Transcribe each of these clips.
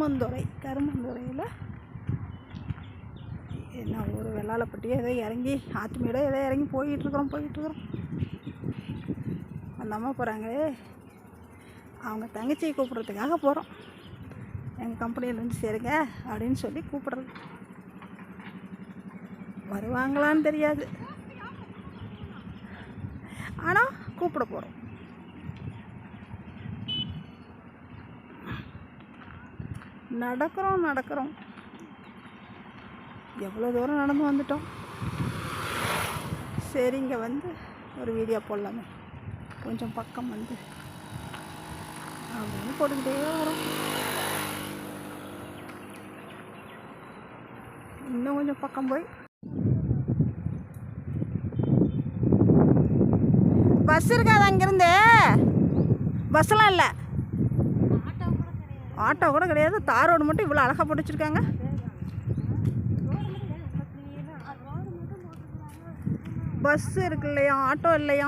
கருமந்துறை கருமந்துறையில் என்ன ஒரு வெள்ளாளப்பட்டியோ ஏதோ இறங்கி ஆத்துமேடோ ஏதோ இறங்கி போயிட்டுருக்குறோம் போயிட்டுருக்குறோம். அந்த அம்மா போகிறாங்களே அவங்க தங்கச்சியை கூப்பிட்றதுக்காக போகிறோம் எங்கள் கம்பெனியிலேருந்து சேருங்க அப்படின்னு சொல்லி கூப்பிட்றது. வருவாங்களான்னு தெரியாது. ஆனால் கூப்பிட போகிறோம் நடக்கிறோம் நடக்கிறோம். எவ்வளோ தூரம் நடந்து வந்துட்டோம்? சரி இங்கே வந்து ஒரு வீடியோ போடலாமே. கொஞ்சம் பக்கம் வந்து. அப்படின்னு போட்டுக்கிட்டே வரோம். இன்னும் கொஞ்சம் பக்கம் போய். பஸ் இருக்காது அங்கேருந்து பஸ்ஸெல்லாம் இல்லை. ஆட்டோ கூட கிடையாது. தார் ரோடு மட்டும் இவ்வளோ அழகாக பிடிச்சிருக்காங்க பஸ் இருக்கு இல்லையா? ஆட்டோ இல்லையா?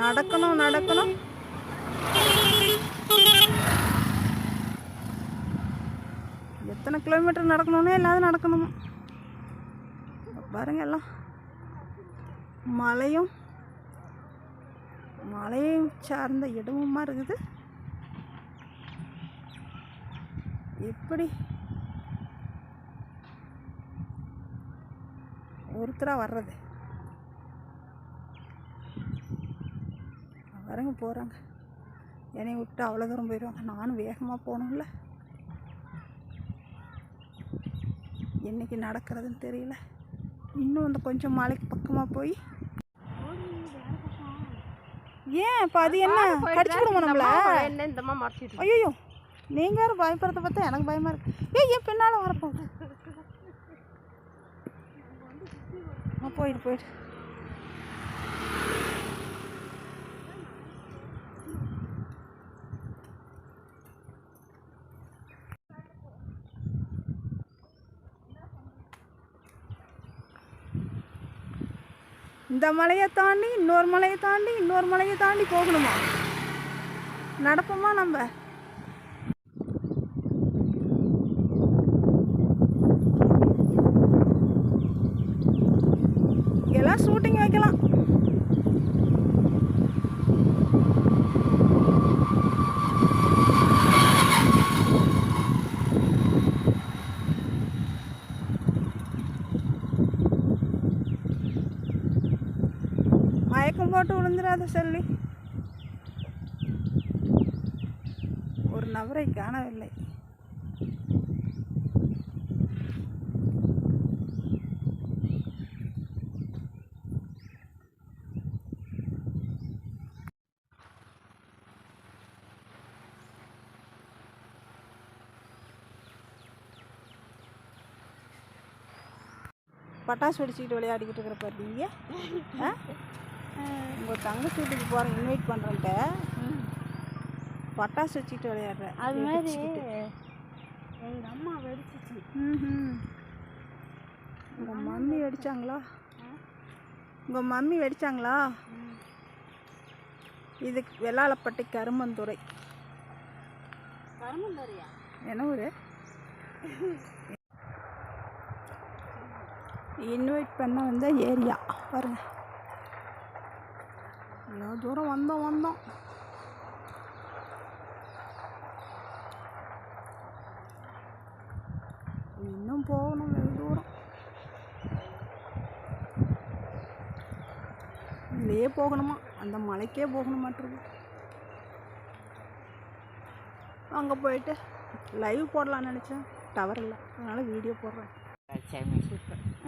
நடக்கணும் நடக்கணும். எத்தனை கிலோமீட்டர் நடக்கணும்னே இல்லாத நடக்கணும். பாருங்க எல்லாம். மலையும் மலையும் சார்ந்த இடமுமா இருக்குது. எப்படி? ஒருத்தராக வர்றது. வரங்க போகிறாங்க என்னை விட்டு அவ்வளோ தூரம் போயிடுவாங்க நானும் வேகமாக போகணும்ல. என்னைக்கு நடக்கிறதுன்னு தெரியல. இன்னும் அந்த கொஞ்சம் மலைக்கு பக்கமாக போய். ஏன் இப்போ அது என்ன? கடிச்சு விடுமா நம்மள. ஐயோ நீங்கள் வேறு பயப்படுறத பார்த்தா எனக்கு பயமாக இருக்கு. ஏய் ஏன் பின்னால் வரப்போ போயிட்டு போயிட்டு இந்த மலையை தாண்டி இன்னொரு மலையை தாண்டி இன்னொரு மலையை தாண்டி போகணுமா? நடப்போமா நம்ம? சொல்லி. ஒரு நபரை காணவில்லை. பட்டாசு வெடிச்சுக்கிட்டு விளையாடிக்கிட்டு இருக்கிற பாரு உங்கள் தங்கச்சி வீட்டுக்கு போகிறேன் இன்வைட் பண்ணுறேன்ட்ட பட்டாசு வச்சுக்கிட்டு விளையாடுறேன். அது மாதிரி எங்க அம்மா வெடிச்சிச்சு. ம் உங்கள் மம்மி வெடிச்சாங்களா? உங்கள் மம்மி வெடிச்சாங்களா? இது வெள்ளாளப்பட்டி கருமந்துறை. கருமந்தரியா என்ன ஊர்? இன்வைட் பண்ண வந்த ஏரியா பாருங்க. இவ்வளோ தூரம் வந்தோம் வந்தோம். இன்னும் போகணும் வெகு தூரம். இதுலேயே போகணுமா? அந்த மலைக்கே போகணுமாட்டிருக்கு அங்கே போயிட்டு லைவ் போடலாம்னு நினச்சேன். டவர் இல்லை. அதனால் வீடியோ போடுறேன்.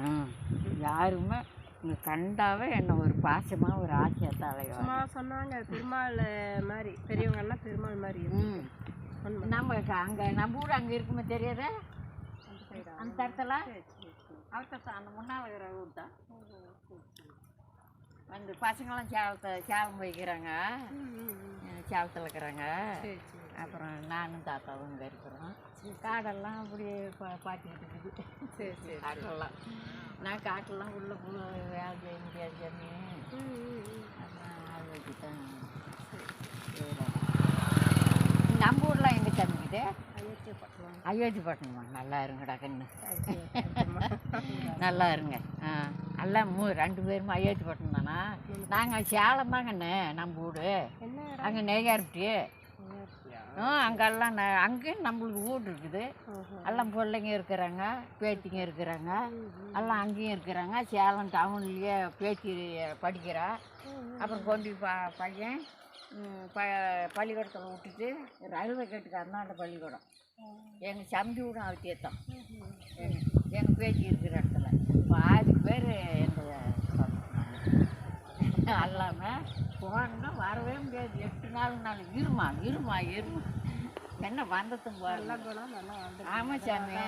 ம் யாருமே இங்கே கண்டாவே என்ன ஒரு பாசமாக ஒரு ஆசையாக தலைவர் சும்மா சொன்னாங்க பெருமாள் மாதிரி பெரியவங்கன்னா பெருமாள் மாதிரி நம்ம அங்கே நம்ம ஊர் அங்கே இருக்குமே தெரியாத? அந்த இடத்துல? அவர்த்த அந்த முன்னால் ஊர் தான் வந்து பசங்களாம் சேலத்தை சேலம் போய்க்கிறாங்க சேலத்தில் இருக்கிறாங்க. அப்புறம் நானும் தாத்தாவும் இங்கே இருக்கிறோம். காடெல்லாம் அப்படியே பா பார்த்துக்கிட்டு இருக்குது. சரி சரி காட்டெல்லாம் நான் காட்டெல்லாம் உள்ள போ வேலை செய்ய முடியாது சாமி. அதான் ஆள் வச்சு தான் நம்ம ஊர்லாம் எங்கே அயோத்தியப்பட்டினம். அயோத்திப்பட்டினமா நல்லா இருங்கடா கண்ணு. நல்லா இருங்க. ஆ எல்லாம் மூ ரெண்டு பேரும் அயோத்திப்பட்டினம் தானா? நாங்கள் சேலம் தான் கண்ணு நம்ம வீடு அங்கே நெய்யார்பட்டி அங்கெல்லாம் ந அங்கேயும் நம்மளுக்கு வீடு இருக்குது. எல்லாம் பிள்ளைங்க இருக்கிறாங்க பேத்திங்க இருக்கிறாங்க எல்லாம் அங்கேயும் இருக்கிறாங்க. சேலம் டவுன்லேயே பேத்தி படிக்கிறா. அப்புறம் கொண்டு ப பையன் ப பள்ளிக்கூடத்தில் விட்டுட்டு ரயில்வே கேட்டுக்கு அந்தாண்ட பள்ளிக்கூடம். எங்கள் சம்பி விடும் அவத்தியத்தான். எங்கள் எங்கள் பேத்தி இருக்கிற இடத்துல. பாதி பேர் எங்கள் அல்லாமல் போனோம்னா வரவே முடியாது. எட்டு நாள் நாள் இருமா இருமா இருமா. என்ன வந்ததும் ஆமாம் சாமி.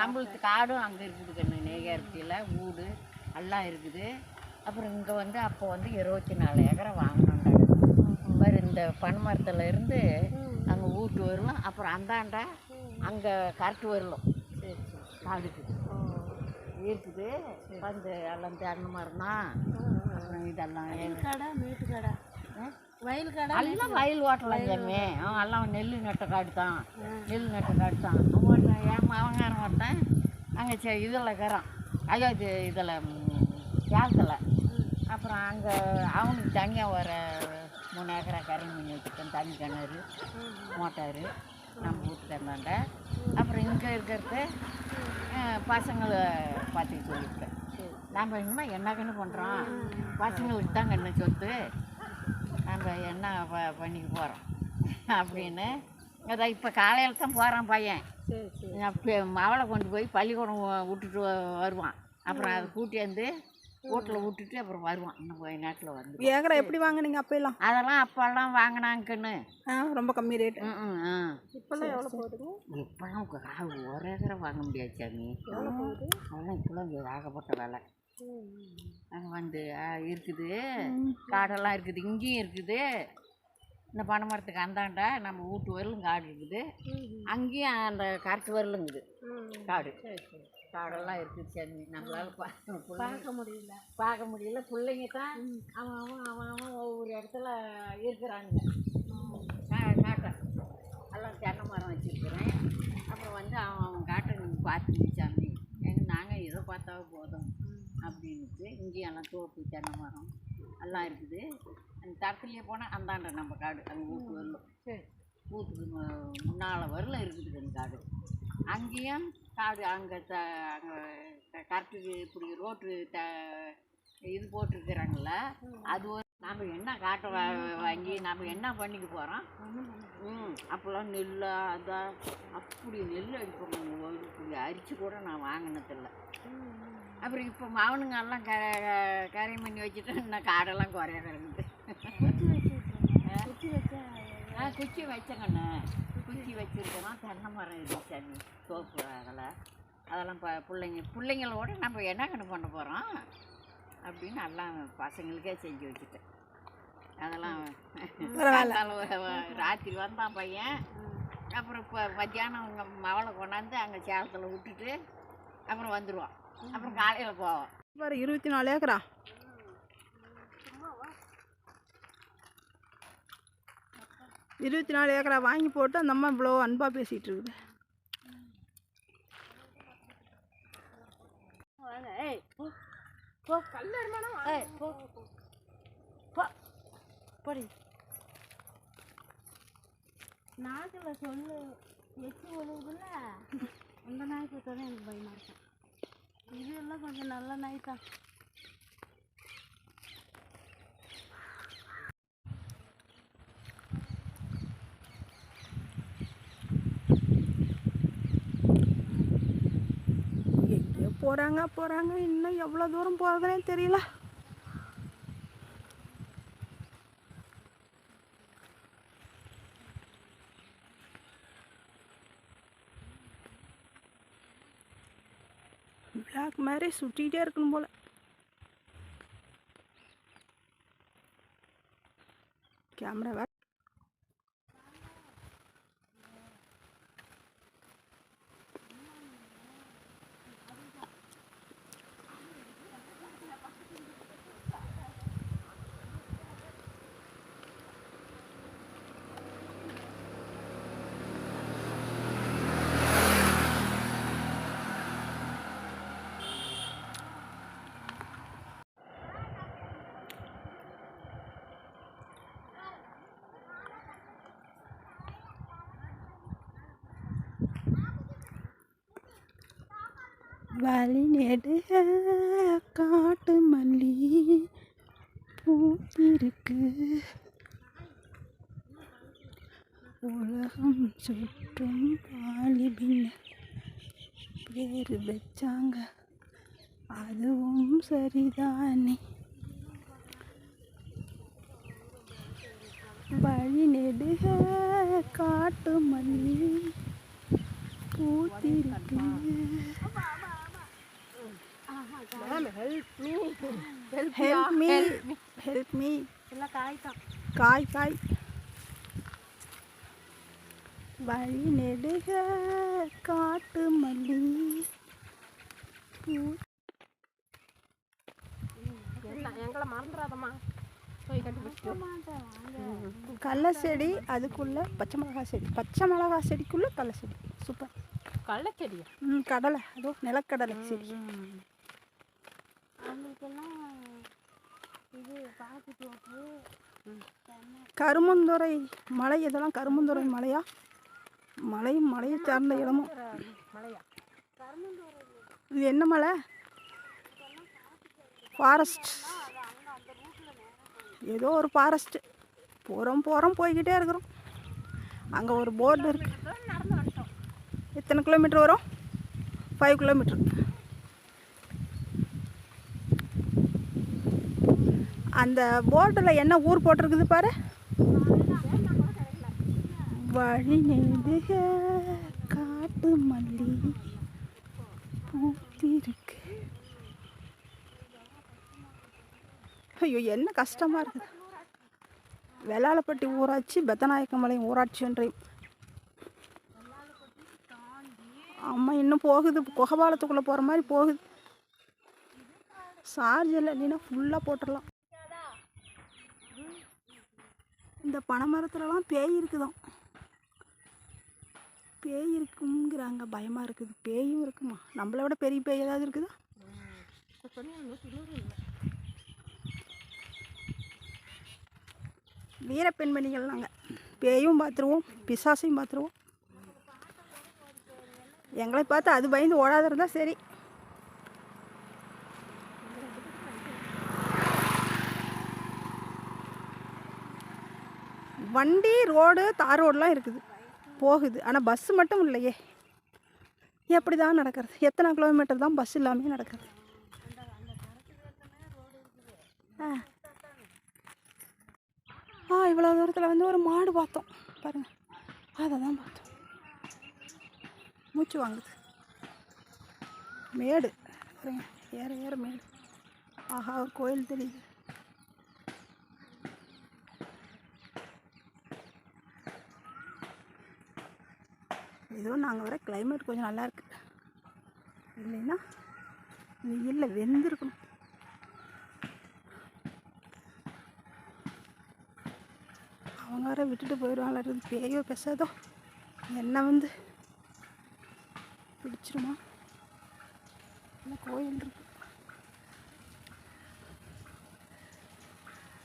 நம்மளுக்கு காடும் அங்கே இருக்குது கண்ணு நெய்யார்த்தியில் வீடு எல்லாம் இருக்குது. அப்புறம் இங்கே வந்து அப்போ வந்து இருபத்தி நாலு ஏக்கரை வாங்கினோண்டாங்க மாதிரி இந்த பனைமரத்தில் இருந்து அங்கே வீட்டு வரலாம் அப்புறம் அந்தாண்டா அங்கே கரெக்ட் வரலாம். சரி சரி. காடுக்கு இருக்குது. வந்து எல்லாம் தென்னை மரம் தான் இதெல்லாம் எங்க- கடை மீட்டு கடை. வயல் கடை எல்லாம் வயல் ஓட்டலாம் அவன் எல்லாம் நெல் நட்ட காடு தான். நெல் நட்ட காடு தான். ஒருத்தன் என் அவங்காரன் ஒருத்தன் அங்கே செ இதில் இருக்கிறான். அயோத்தி இதில் சேலத்தில் அப்புறம் அங்கே அவனுக்கு தனியாக வர மூணு ஏக்கரா கரை மீன் வச்சுட்டேன் தண்ணி கிணறு மோட்டாரு நம்ம வீட்டுக்கு அப்புறம் இங்கே இருக்கிறது பசங்களை பார்த்துக்க சொல்லிவிட்டேன் நம்ம இனிமேல் என்ன கண்ணு பண்ணுறோம் பசங்களுக்கு தான் கண்ணு சொத்து? நம்ம என்ன ப- பண்ணிக்க போகிறோம் அப்படின்னு. அதான் இப்போ காலையில் தான் போகிறான் பையன். அவளை கொண்டு போய் பள்ளிக்கூடம் விட்டுட்டு வருவான். அப்புறம் அதை கூட்டியாந்து வீட்டில் விட்டுட்டு அப்புறம் வருவான். இன்னும் கொஞ்ச நேரத்தில் வந்து. ஏக்கரை எப்படி வாங்குனீங்க அப்போல்லாம் அதெல்லாம் அப்போல்லாம் வாங்கினாங்கன்னு. ரொம்ப கம்மி ரேட்டு. ம் இப்போல்லாம் எவ்வளோ போகுதுங்க? இப்போல்லாம் ஒரு ஏக்கரை வாங்க முடியாது சாமி. போகுது? அதெல்லாம் இப்போல்லாம் ஆகப்பட்ட வேலை. அங்கே வந்து இருக்குது. காடெல்லாம் இருக்குது. இங்கேயும் இருக்குது. இந்த பனை மரத்துக்கு அந்தாண்டா நம்ம வீட்டு வரலும் காடு இருக்குது. அங்கேயும் அந்த கரெக்ட் வரலுங்குது காடு. காடெல்லாம் இருக்குது சரி. நம்மளால பார்க்க முடியல. பார்க்க முடியல. பிள்ளைங்க தான் அவன் அவன் அவன் அவன் ஒவ்வொரு இடத்துல இருக்கிறாங்க. கா- காட்டை. எல்லாம் தென்னை மரம் வச்சுருக்கிறேன். அப்புறம் வந்து அவன் அவன் காட்டை பார்த்து சாமி. எங்க நாங்கள் இதை பார்த்தாவே போதும். அப்படின்ட்டு இங்கேயும் எல்லாம் தோப்பு தென்னை மரம் எல்லாம் இருக்குது. அந்த தடத்துலேயே போனால் அந்தாண்ட நம்ம காடு. அங்கே வீட்டு வரலும் மு- முன்னால் வரல இருக்குது அந்த காடு. அங்கேயும் காடு அங்கே த அங்கே கரெக்டுக்கு இப்படி ரோட்டு த இது போட்டிருக்கிறாங்கள அது ஒரு நம்ம என்ன காட்டை வாங்கி நம்ம என்ன பண்ணிக்க போகிறோம் ம் அப்போல்லாம் நெல் அதான் அப்படி நெல் அடிப்போம் இப்படி அரிச்சு கூட நான் வாங்கினதில்ல. அப்புறம் இப்போ மாவனுங்க எல்லாம் க கரையும் பண்ணி வச்சுட்டு இன்னும் காடெல்லாம் குறைய கிடக்குது குச்சி வச்சா ஆ குச்சி வச்சேங்கண்ணே. குச்சி வச்சுருக்கோம்? தென்னை மரம் இருந்துச்சு அண்ணி தோப்பு அதில். அதெல்லாம் ப பிள்ளைங்க பிள்ளைங்களோட நம்ம என்ன கண்ணு பண்ண போகிறோம் அப்படின்னு எல்லாம் பசங்களுக்கே செஞ்சு வச்சுட்டேன். அதெல்லாம் ராத்திரி வந்தான் பையன். அப்புறம் இப்போ மத்தியானம் அவங்க மவளை கொண்டாந்து அங்கே சேலத்தில் விட்டுட்டு அப்புறம் வந்துடுவான் அப்புறம் காலையில் போவோம். பாரு இருபத்தி நாலு ஏக்கரா? இருபத்தி நாலு ஏக்கரா வாங்கி போட்டு அந்த அம்மா இவ்வளோ அன்பாக பேசிகிட்டு இருக்குது. வாங்க ஏய் போ போ கல் அருமானம் ஏய் போ. போ. போடி. நாக்கில் சொல்லு எச்சு ஒழுகுதுல்ல அந்த நாய் பார்த்தா எனக்கு பயமாக இருக்கும் இது கொஞ்சம் நல்ல நாய் தான் எங்கேயோ போகிறாங்க போகிறாங்க இன்னும் எவ்வளோ தூரம் போகிறதுனே தெரியல. அப்படியே சுற்றிக்கிட்டே இருக்கணும் போல. கேமரா வழி நெடுக காட்டு மல்லி பூத்திருக்கு. உலகம் சுற்றும் வாலிபின் பேர் வச்சாங்க. அதுவும் சரிதானே? வழி நெடுக காட்டு மல்லி பூத்திருக்கு. ஹெல்ப் மீ ஹெல்ப் மீ எல்லாம் காய்தான் காய் காய் வழி நெடுக காட்டு மல்லி எங்களை மறந்துடாதம்மா கடல செடி அதுக்குள்ளே பச்சை மிளகாய் செடி பச்சை மிளகாய் செடிக்குள்ளே கடல செடி சூப்பர் கள்ளச்செடியா ம் கடலை அதோ நிலக்கடலை செடி அவங்களுக்கெல்லாம் இது கருமந்துறை மலை இதெல்லாம் கருமந்துறை மலையா? மலையும் மலையை சார்ந்த இடமும் மலையா இது என்ன மலை? ஃபாரஸ்ட் ஏதோ ஒரு ஃபாரஸ்ட்டு போகிறோம் போகிறோம் போய்கிட்டே இருக்கிறோம். அங்கே ஒரு போர்டு இருக்கு. எத்தனை கிலோமீட்டர் வரும்? ஃபைவ் கிலோமீட்டர் அந்த போர்டில் என்ன ஊர் போட்டிருக்குது பாரு? வழி நெடுக காட்டு மல்லி பூத்திருக்கு. ஐயோ என்ன கஷ்டமாக இருக்குது வெள்ளாளப்பட்டி ஊராட்சி பெத்தநாயக்கமலை ஊராட்சி ஒன்றையும் அம்மா இன்னும் போகுது. குகபாலத்துக்குள்ளே போகிற மாதிரி போகுது. சார்ஜ் இல்லை இல்லைன்னா ஃபுல்லாக போட்டுடலாம் இந்த பனைமரத்துலலாம் பேய் இருக்குதாம். பேய் இருக்குங்கிறாங்க பயமாக இருக்குது. பேயும் இருக்குமா? நம்மளை விட பெரிய பேய் ஏதாவது இருக்குதா? வீரப்பெண்மணிகள் நாங்கள் பேயும் பார்த்துருவோம் பிசாசையும் பார்த்துருவோம். எங்களை பார்த்து அது பயந்து ஓடாத இருந்தால் சரி. வண்டி ரோடு தார் ரோடெலாம் இருக்குது. போகுது. ஆனால் பஸ்ஸு மட்டும் இல்லையே. எப்படி தான் நடக்கிறது? எத்தனை கிலோமீட்டர் தான் பஸ் இல்லாமல் நடக்கிறது? ஆ. இவ்வளோ தூரத்தில் வந்து ஒரு மாடு பார்த்தோம். பாருங்கள் அதை தான் பார்த்தோம். மூச்சு வாங்குது. மேடு. ஏற ஏற மேடு. ஆஹா ஒரு கோயில் தெரியுது. ஏதோ நாங்கள் வர கிளைமேட் கொஞ்சம் நல்லாயிருக்கு இல்லைன்னா வெயிலில் வெந்திருக்கணும். அவங்க வர விட்டுட்டு போயிடுவாங்களா பேயோ பேசாதோ. என்ன வந்து? பிடிச்சிருமா? என்ன கோயில் இருக்கு?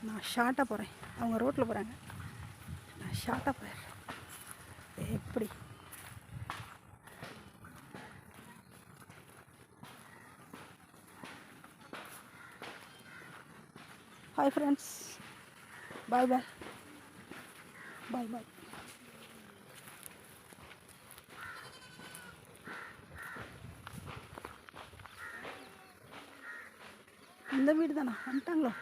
நான் ஷார்ட்டாக போகிறேன் அவங்க ரோட்டில் போகிறாங்க நான் ஷார்ட்டாக போயிடுறேன். எப்படி? ஹாய் ஃப்ரெண்ட்ஸ் பாய் பாய் பாய் பாய் இந்த வீடு தானா வந்துட்டாங்களோ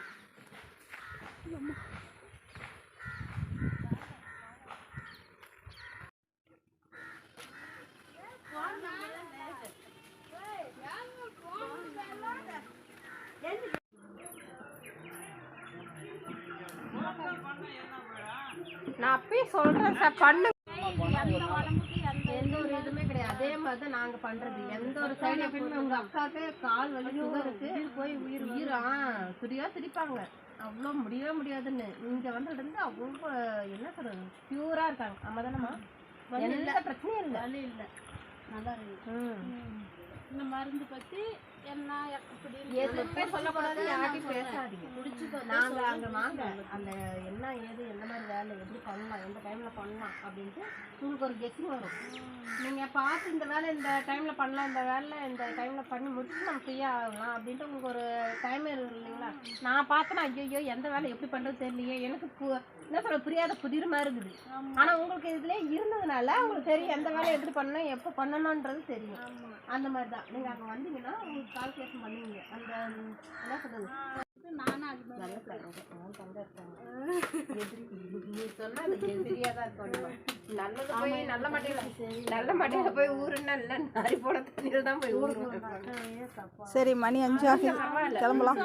நான் அப்பயே சொல்றேன் சார் பண்ணு எந்த ஒரு இதுவுமே கிடையாது அதே மாதிரி தான் நாங்க பண்றது எந்த ஒரு சைடு எஃபெக்ட்மே உங்க அக்காவுக்கு கால் வலி சுகர் இருக்கு. போய் உயிர் உயிர் ஆ துடியா திரிப்பாங்க அவ்வளோ முடியவே முடியாதுன்னு இங்க வந்து இருந்து அவ்வளோ என்ன சொல்றது பியூரா இருக்காங்க ஆமா தானம்மா எந்த பிரச்சனையும் இல்லை இல்லை நல்லா இருக்கு இந்த மருந்து பற்றி என்ன சொல்லக்கூடாது. யார்ட்டையும் பேசாதீங்க. நாங்க அங்க வாங்க அந்த என்ன ஏது எந்த மாதிரி வேலை எப்படி பண்ணலாம் எந்த டைம்ல பண்ணலாம் அப்படின்ட்டு உங்களுக்கு ஒரு கெஸ்டிங் வரும். நீங்க பார்த்து இந்த வேலை இந்த டைம்ல பண்ணலாம் இந்த வேலை இந்த டைம்ல பண்ணி முடிச்சு நம்ம ஃப்ரீயா ஆகலாம் அப்படின்ட்டு உங்களுக்கு ஒரு டைம் இருக்கு இல்லைங்களா? நான் பார்த்தேன்னா ஐயோ எந்த வேலை எப்படி பண்றது தெரியலையே. எனக்கு என்ன சொல்ல புரியாத புதிர் மாதிரி இருக்குது ஆனா உங்களுக்கு இதுல இருந்ததுனால உங்களுக்கு தெரியும் எந்த வேலை எப்படி பண்ணணும் எப்போ பண்ணணும்ன்றது தெரியும். அந்த மாதிரி தான் நீங்க அங்க வந்தீங்கன்னா உங்களுக்கு கால்குலேஷன் பண்ணுவீங்க. அந்த என்ன சொல்றது? சரி. மணி அஞ்சு ஆகுது. கிளம்பலாம்.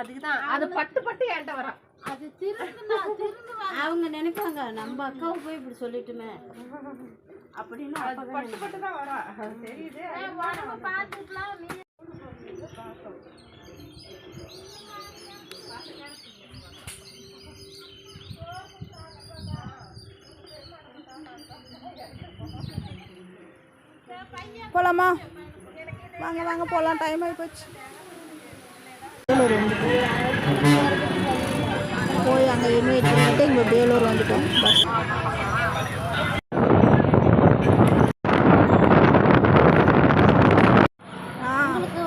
அதுக்குதான். அது பட்டு பட்டு என்கிட்ட வரான். அது திருந்துனா திருந்து அவங்க நினைப்பாங்க நம்ம அக்காவை போய் இப்படி சொல்லிட்டுமே. அப்படின்னு பட்டு பட்டு தான் வரா தெரியுது. பார்த்துக்கலாம் நீ. போகலாமா வாங்க வாங்க போகலாம் டைம் ஆகி போச்சு வேலூர் வந்துட்டோம் அங்கே இன்வைட் பண்ணிட்டு இங்கே வேலூர் வந்துட்டோம்.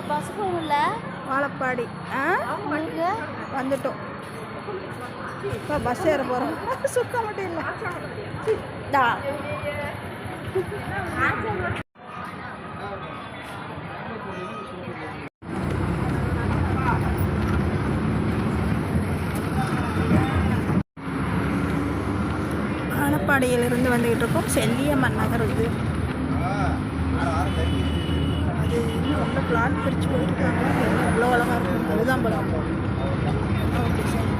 பஸ் வாழப்பாடி. ஆ? வந்துட்டோம். இப்போ பஸ் ஏற போகிறோம் சுத்த மட்டும் இல்லை. திருவாடையிலிருந்து வந்துக்கிட்டு இருக்கோம். செல்லியம்மன் நகர் இது. அது இன்னும் ரொம்ப பிளான் பிரித்து போயிருக்காங்க எவ்வளோ அழகாக இருக்கும். அதுதான் போல. Okay sir.